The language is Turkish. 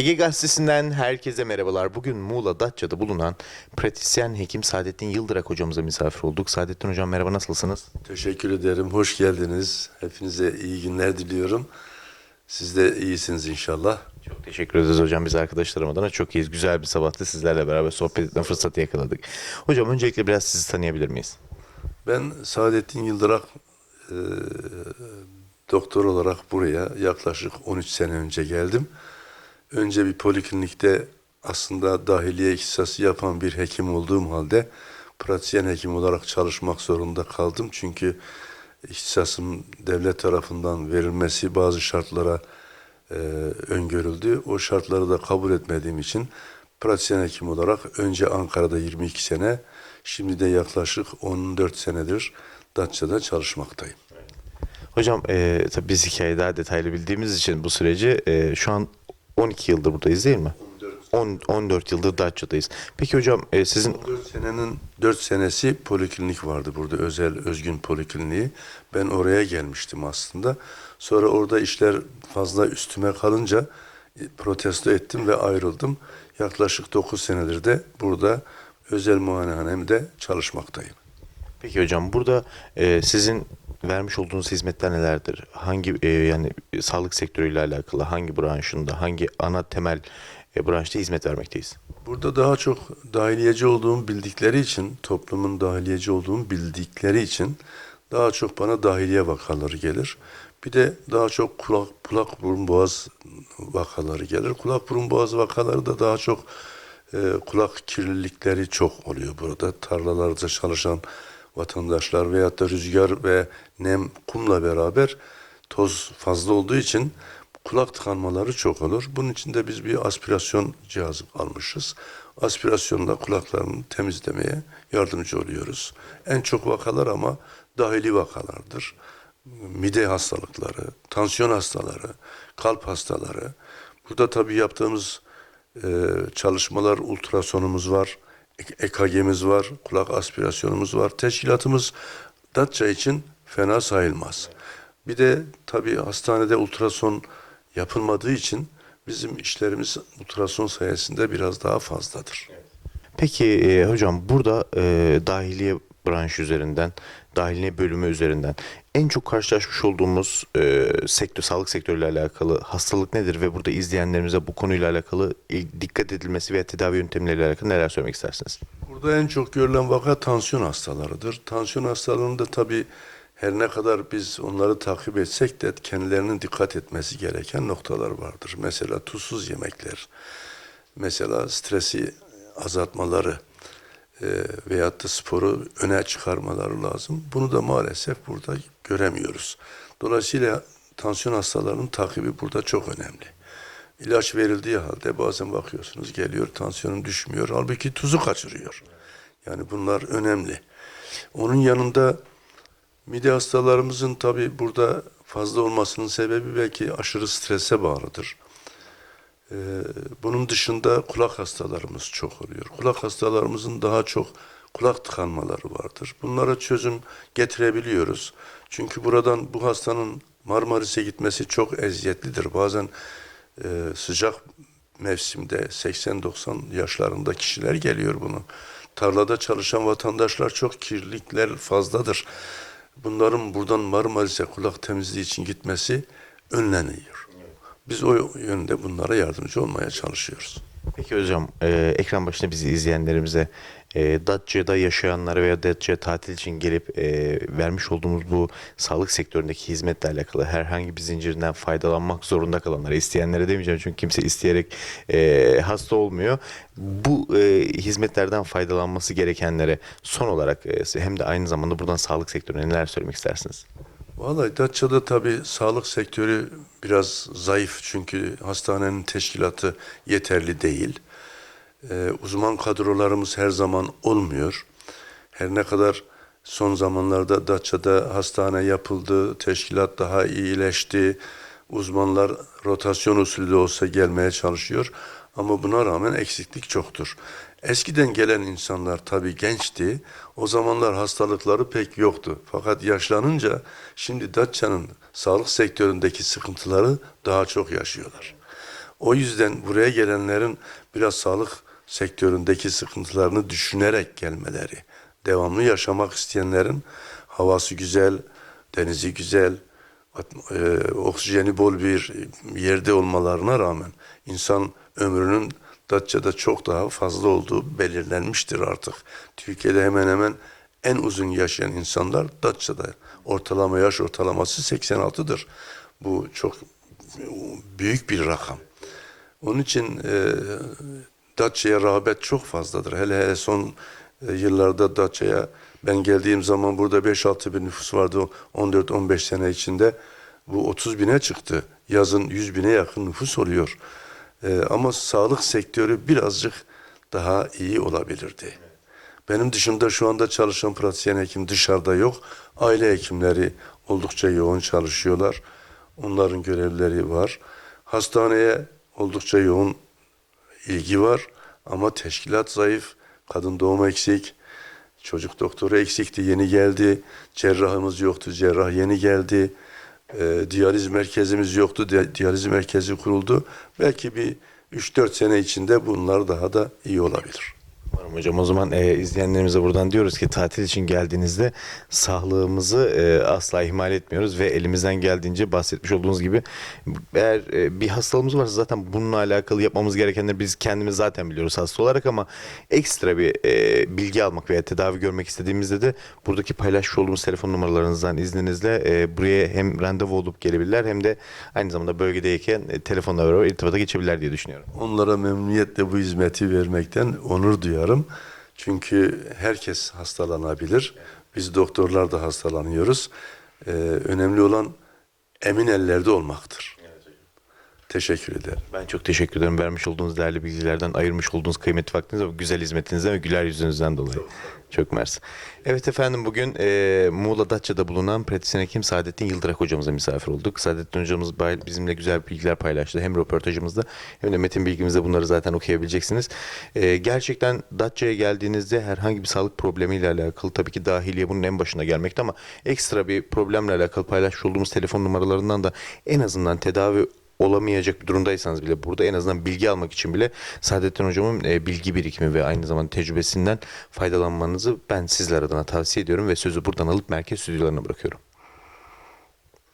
Ege Gazetesi'nden herkese merhabalar. Bugün Muğla Datça'da bulunan pratisyen hekim Saadettin Yıldırak hocamıza misafir olduk. Saadettin hocam merhaba nasılsınız? Teşekkür ederim. Hoş geldiniz. Hepinize iyi günler diliyorum. Siz de iyisiniz inşallah. Çok teşekkür ederiz hocam. Biz arkadaşlarım adına çok iyiyiz. Güzel bir sabahta sizlerle beraber sohbet etme fırsatı yakaladık. Hocam öncelikle biraz sizi tanıyabilir miyiz? Ben Saadettin Yıldırak e, doktor olarak buraya yaklaşık 13 sene önce geldim. Önce bir poliklinikte aslında dahiliye ihtisası yapan bir hekim olduğum halde pratisyen hekim olarak çalışmak zorunda kaldım. Çünkü ihtisasım devlet tarafından verilmesi bazı şartlara e, öngörüldü. O şartları da kabul etmediğim için pratisyen hekim olarak önce Ankara'da 22 sene, şimdi de yaklaşık 14 senedir Datça'da çalışmaktayım. Hocam e, tabii biz hikayeyi daha detaylı bildiğimiz için bu süreci e, şu an 12 yıldır buradayız değil mi? 10, 14 yıldır Datça'dayız. Peki hocam e, sizin 14 senenin 4 senesi poliklinik vardı burada özel özgün polikliniği. Ben oraya gelmiştim aslında. Sonra orada işler fazla üstüme kalınca e, protesto ettim ve ayrıldım. Yaklaşık 9 senedir de burada özel muayenehanemde çalışmaktayım. Peki hocam burada e, sizin vermiş olduğunuz hizmetler nelerdir? Hangi e, yani sağlık sektörüyle alakalı hangi branşında, hangi ana temel e, branşta hizmet vermekteyiz? Burada daha çok dahiliyeci olduğumu bildikleri için, toplumun dahiliyeci olduğumu bildikleri için daha çok bana dahiliye vakaları gelir. Bir de daha çok kulak, kulak burun boğaz vakaları gelir. Kulak burun boğaz vakaları da daha çok e, kulak kirlilikleri çok oluyor burada. Tarlalarda çalışan vatandaşlar veyahut da rüzgar ve nem kumla beraber toz fazla olduğu için kulak tıkanmaları çok olur. Bunun için de biz bir aspirasyon cihazı almışız. Aspirasyonla kulaklarını temizlemeye yardımcı oluyoruz. En çok vakalar ama dahili vakalardır. Mide hastalıkları, tansiyon hastaları, kalp hastaları. Burada tabii yaptığımız e, çalışmalar, ultrasonumuz var, EKG'miz var, kulak aspirasyonumuz var. Teşkilatımız Datça için fena sayılmaz. Bir de tabii hastanede ultrason yapılmadığı için bizim işlerimiz ultrason sayesinde biraz daha fazladır. Peki e, hocam burada e, dahiliye branşı üzerinden, dahiliye bölümü üzerinden en çok karşılaşmış olduğumuz e, sektör, sağlık sektörüyle alakalı hastalık nedir ve burada izleyenlerimize bu konuyla alakalı dikkat edilmesi veya tedavi yöntemleriyle alakalı neler söylemek istersiniz? Burada en çok görülen vaka tansiyon hastalarıdır. Tansiyon hastalarında tabii her ne kadar biz onları takip etsek de kendilerinin dikkat etmesi gereken noktalar vardır. Mesela tuzsuz yemekler, mesela stresi azaltmaları e, veyahut da sporu öne çıkarmaları lazım. Bunu da maalesef burada göremiyoruz. Dolayısıyla tansiyon hastalarının takibi burada çok önemli. İlaç verildiği halde bazen bakıyorsunuz geliyor tansiyonun düşmüyor. Halbuki tuzu kaçırıyor. Yani bunlar önemli. Onun yanında mide hastalarımızın tabi burada fazla olmasının sebebi belki aşırı strese bağlıdır. Ee, bunun dışında kulak hastalarımız çok oluyor. Kulak hastalarımızın daha çok kulak tıkanmaları vardır. Bunlara çözüm getirebiliyoruz. Çünkü buradan bu hastanın Marmaris'e gitmesi çok eziyetlidir. Bazen e, sıcak mevsimde 80-90 yaşlarında kişiler geliyor bunu. Tarlada çalışan vatandaşlar çok kirlilikler fazladır. Bunların buradan Marmaris'e kulak temizliği için gitmesi önleniyor. Biz o yönde bunlara yardımcı olmaya çalışıyoruz. Peki hocam e, ekran başında bizi izleyenlerimize e, Datça'da yaşayanlara veya Datça'ya tatil için gelip e, vermiş olduğumuz bu sağlık sektöründeki hizmetle alakalı herhangi bir zincirinden faydalanmak zorunda kalanlara, isteyenlere demeyeceğim çünkü kimse isteyerek e, hasta olmuyor. Bu e, hizmetlerden faydalanması gerekenlere son olarak e, hem de aynı zamanda buradan sağlık sektörüne neler söylemek istersiniz? Vallahi Datça'da tabii sağlık sektörü biraz zayıf çünkü hastanenin teşkilatı yeterli değil. Ee, uzman kadrolarımız her zaman olmuyor. Her ne kadar son zamanlarda Datça'da hastane yapıldı, teşkilat daha iyileşti, uzmanlar rotasyon usulü de olsa gelmeye çalışıyor. Ama buna rağmen eksiklik çoktur. Eskiden gelen insanlar tabii gençti. O zamanlar hastalıkları pek yoktu. Fakat yaşlanınca şimdi Datça'nın sağlık sektöründeki sıkıntıları daha çok yaşıyorlar. O yüzden buraya gelenlerin biraz sağlık sektöründeki sıkıntılarını düşünerek gelmeleri, devamlı yaşamak isteyenlerin havası güzel, denizi güzel, e, oksijeni bol bir yerde olmalarına rağmen insan ömrünün Datça'da çok daha fazla olduğu belirlenmiştir artık. Türkiye'de hemen hemen en uzun yaşayan insanlar Datça'da. Ortalama yaş ortalaması 86'dır. Bu çok büyük bir rakam. Onun için e, Datça'ya rağbet çok fazladır. Hele hele son e, yıllarda Datça'ya ben geldiğim zaman burada 5-6 bin nüfus vardı 14-15 sene içinde. Bu 30 bine çıktı. Yazın 100 bine yakın nüfus oluyor. E, ama sağlık sektörü birazcık daha iyi olabilirdi. Benim dışımda şu anda çalışan pratisyen hekim dışarıda yok. Aile hekimleri oldukça yoğun çalışıyorlar. Onların görevleri var. Hastaneye oldukça yoğun ilgi var ama teşkilat zayıf. Kadın doğum eksik. Çocuk doktoru eksikti yeni geldi. Cerrahımız yoktu cerrah yeni geldi. Ee, diyaliz merkezimiz yoktu. Di- diyaliz merkezi kuruldu. Belki bir 3-4 sene içinde bunlar daha da iyi olabilir. Umarım hocam o zaman e, izleyenlerimize buradan diyoruz ki tatil için geldiğinizde sağlığımızı e, asla ihmal etmiyoruz ve elimizden geldiğince bahsetmiş olduğunuz gibi eğer e, bir hastalığımız varsa zaten bununla alakalı yapmamız gerekenleri biz kendimiz zaten biliyoruz hasta olarak ama ekstra bir e, bilgi almak veya tedavi görmek istediğimizde de buradaki paylaşmış olduğumuz telefon numaralarınızdan izninizle e, buraya hem randevu olup gelebilirler hem de aynı zamanda bölgedeyken e, telefonla beraber irtibata geçebilirler diye düşünüyorum. Onlara memnuniyetle bu hizmeti vermekten onur duyarım. Çünkü herkes hastalanabilir. Biz doktorlar da hastalanıyoruz. Ee, önemli olan emin ellerde olmaktır. Teşekkür ederim. Ben çok teşekkür ederim vermiş olduğunuz değerli bilgilerden, ayırmış olduğunuz kıymetli vaktinize ve güzel hizmetinizden ve güler yüzünüzden dolayı. Çok mersi. Evet efendim bugün e, Muğla Datça'da bulunan pratisyen hekim Saadettin Yıldırak hocamıza misafir olduk. Saadettin hocamız bizimle güzel bilgiler paylaştı. Hem röportajımızda hem de metin bilgimizde bunları zaten okuyabileceksiniz. E, gerçekten Datça'ya geldiğinizde herhangi bir sağlık problemiyle alakalı tabii ki dahiliye bunun en başına gelmekte ama ekstra bir problemle alakalı paylaşmış olduğumuz telefon numaralarından da en azından tedavi olamayacak bir durumdaysanız bile burada en azından bilgi almak için bile Saadettin Hocam'ın e, bilgi birikimi ve aynı zamanda tecrübesinden faydalanmanızı ben sizler adına tavsiye ediyorum ve sözü buradan alıp merkez stüdyolarına bırakıyorum.